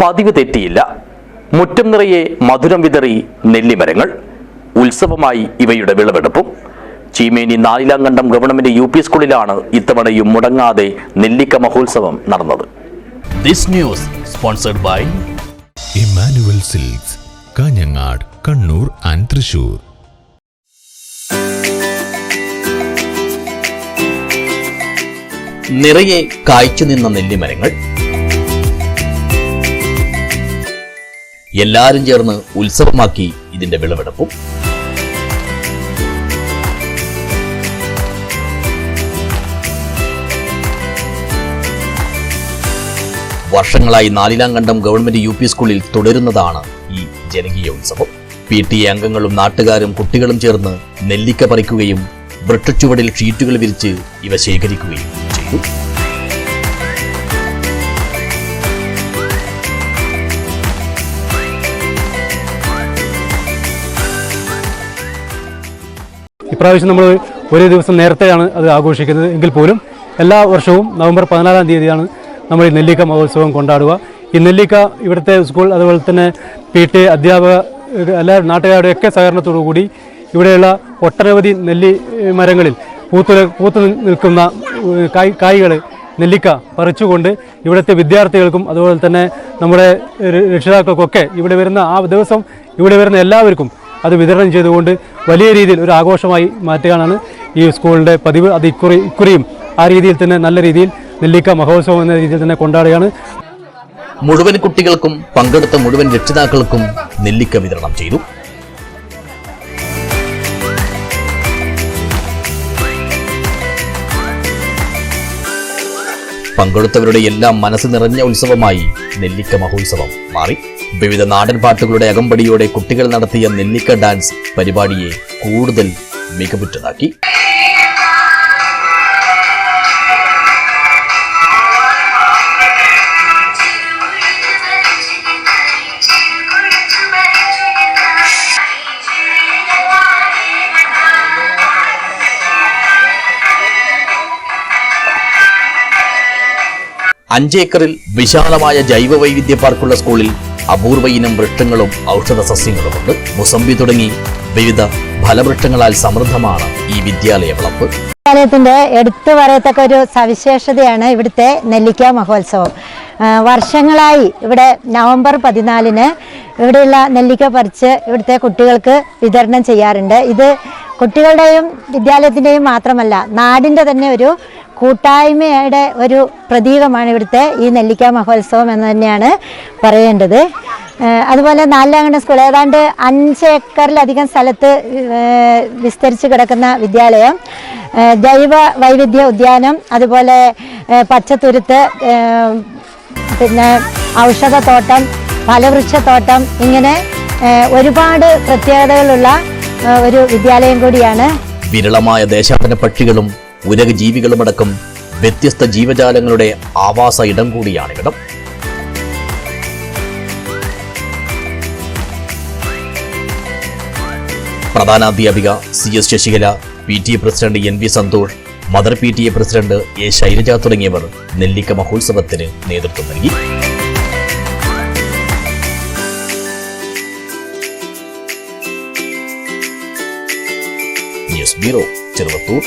പതിവ് തെറ്റിയില്ല. മുറ്റം നിറയെ മധുരം വിതറി നെല്ലിമരങ്ങൾ. ഉത്സവമായി ഇവയുടെ വിളവെടുപ്പും. Cheemeni Nalilamkandam government U P സ്കൂളിലാണ് ഇത്തവണയും മുടങ്ങാതെ നെല്ലിക്ക മഹോത്സവം നടന്നത്. This news sponsored by Emmanuel silks Kanhangad Kannur and Thrissur. നിറയെ കായ്ച്ചു നിന്ന നെല്ലിമരങ്ങൾ എല്ലാരും ചേർന്ന് ഉത്സവമാക്കി ഇതിന്റെ വിളവെടുപ്പും. വർഷങ്ങളായി നാലിലാംകണ്ടം ഗവൺമെന്റ് യു പി സ്കൂളിൽ തുടരുന്നതാണ് ഈ ജനകീയ ഉത്സവം. പി ടി അംഗങ്ങളും നാട്ടുകാരും കുട്ടികളും ചേർന്ന് നെല്ലിക്ക പറിക്കുകയും വൃക്ഷച്ചുവടിൽ ഷീറ്റുകൾ വിരിച്ച് ഇവ ശേഖരിക്കുകയും ചെയ്തു. ഇപ്രാവശ്യം നമ്മൾ ഒരേ ദിവസം നേരത്തെയാണ് അത് ആഘോഷിക്കുന്നത്. എങ്കിൽ പോലും എല്ലാ വർഷവും നവംബർ പതിനാലാം തീയതിയാണ് നമ്മൾ ഈ നെല്ലിക്ക മഹോത്സവം കൊണ്ടാടുക. ഈ നെല്ലിക്ക ഇവിടുത്തെ സ്കൂൾ അതുപോലെ തന്നെ പി ടി അധ്യാപക എല്ലാ നാട്ടുകാരുടെയൊക്കെ സഹകരണത്തോടു കൂടി ഇവിടെയുള്ള ഒട്ടനവധി നെല്ലി മരങ്ങളിൽ പൂത്തു പൂത്തു നിൽക്കുന്ന കായ് കായ്കൾ നെല്ലിക്ക പറിച്ചുകൊണ്ട് ഇവിടുത്തെ വിദ്യാർത്ഥികൾക്കും അതുപോലെ തന്നെ നമ്മുടെ രക്ഷിതാക്കൾക്കൊക്കെ ഇവിടെ വരുന്ന ആ ദിവസം ഇവിടെ വരുന്ന എല്ലാവർക്കും അത് വിതരണം ചെയ്തുകൊണ്ട് വലിയ രീതിയിൽ ഒരു ആഘോഷമായി മാറ്റുകയാണ് ഈ സ്കൂളിന്റെ പതിവ്. അത് ഇക്കുറി ഇക്കുറിയും ആ രീതിയിൽ തന്നെ നല്ല രീതിയിൽ നെല്ലിക്ക മഹോത്സവം എന്ന രീതിയിൽ തന്നെ കൊണ്ടാടുകയാണ്. മുഴുവൻ കുട്ടികൾക്കും പങ്കെടുത്ത മുഴുവൻ രക്ഷിതാക്കൾക്കും നെല്ലിക്ക വിതരണം ചെയ്തു. പങ്കെടുത്തവരുടെ എല്ലാം മനസ്സ് നിറഞ്ഞ ഉത്സവമായി നെല്ലിക്ക മഹോത്സവം മാറി. വിവിധ നാടൻ പാട്ടുകളുടെ അകമ്പടിയോടെ കുട്ടികൾ നടത്തിയ നെല്ലിക്ക ഡാൻസ് പരിപാടിയെ കൂടുതൽ മികവുറ്റതാക്കി. അഞ്ചേക്കറിൽ വിശാലമായ ജൈവ വൈവിധ്യ പാർക്കുള്ള സ്കൂളിൽ അപൂർവ ഇനം വൃക്ഷങ്ങളും ഔഷധ സസ്യങ്ങളുമുണ്ട്. മുസംബി തുടങ്ങി വിവിധ ഫലവൃക്ഷങ്ങളാൽ സമൃദ്ധമാണ് ഈ വിദ്യാലയ വളപ്പ്. വിദ്യാലയത്തിന്റെ എടുത്തു പറയത്തക്ക ഒരു സവിശേഷതയാണ് ഇവിടുത്തെ നെല്ലിക്ക മഹോത്സവം. വർഷങ്ങളായി ഇവിടെ നവംബർ പതിനാലിന് ഇവിടെയുള്ള നെല്ലിക്ക പറിച്ച് ഇവിടുത്തെ കുട്ടികൾക്ക് വിതരണം ചെയ്യാറുണ്ട്. ഇത് കുട്ടികളുടെയും വിദ്യാലയത്തിന്റെയും മാത്രമല്ല നാടിന്റെ തന്നെ ഒരു കൂട്ടായ്മയുടെ ഒരു പ്രതീകമാണ് ഇവിടുത്തെ ഈ നെല്ലിക്ക മഹോത്സവം എന്ന് തന്നെയാണ് പറയേണ്ടത്. അതുപോലെ നാലാങ്കണ്ട സ്കൂൾ ഏതാണ്ട് അഞ്ച് ഏക്കറിലധികം സ്ഥലത്ത് വിസ്തരിച്ച് കിടക്കുന്ന വിദ്യാലയം ജൈവ വൈവിധ്യ ഉദ്യാനം അതുപോലെ പച്ചത്തുരുത്ത് പിന്നെ ഔഷധത്തോട്ടം ഫലവൃക്ഷത്തോട്ടം ഇങ്ങനെ ഒരുപാട് പ്രത്യേകതകളുള്ള ഒരു വിദ്യാലയം കൂടിയാണ്. വിരളമായ ദേശാടന പക്ഷികളും ഉരക ജീവികളുമടക്കം വ്യത്യസ്ത ജീവജാലങ്ങളുടെ ആവാസ ഇടം കൂടിയാണിവിടം പ്രധാനാധ്യാപിക C S Sasikala P T A president N V Santhosh mother P T A president A Shylaja തുടങ്ങിയവർ നെല്ലിക്ക മഹോത്സവത്തിന് നേതൃത്വം നൽകി. ബ്യൂറോ ചെറുവത്തൂർ.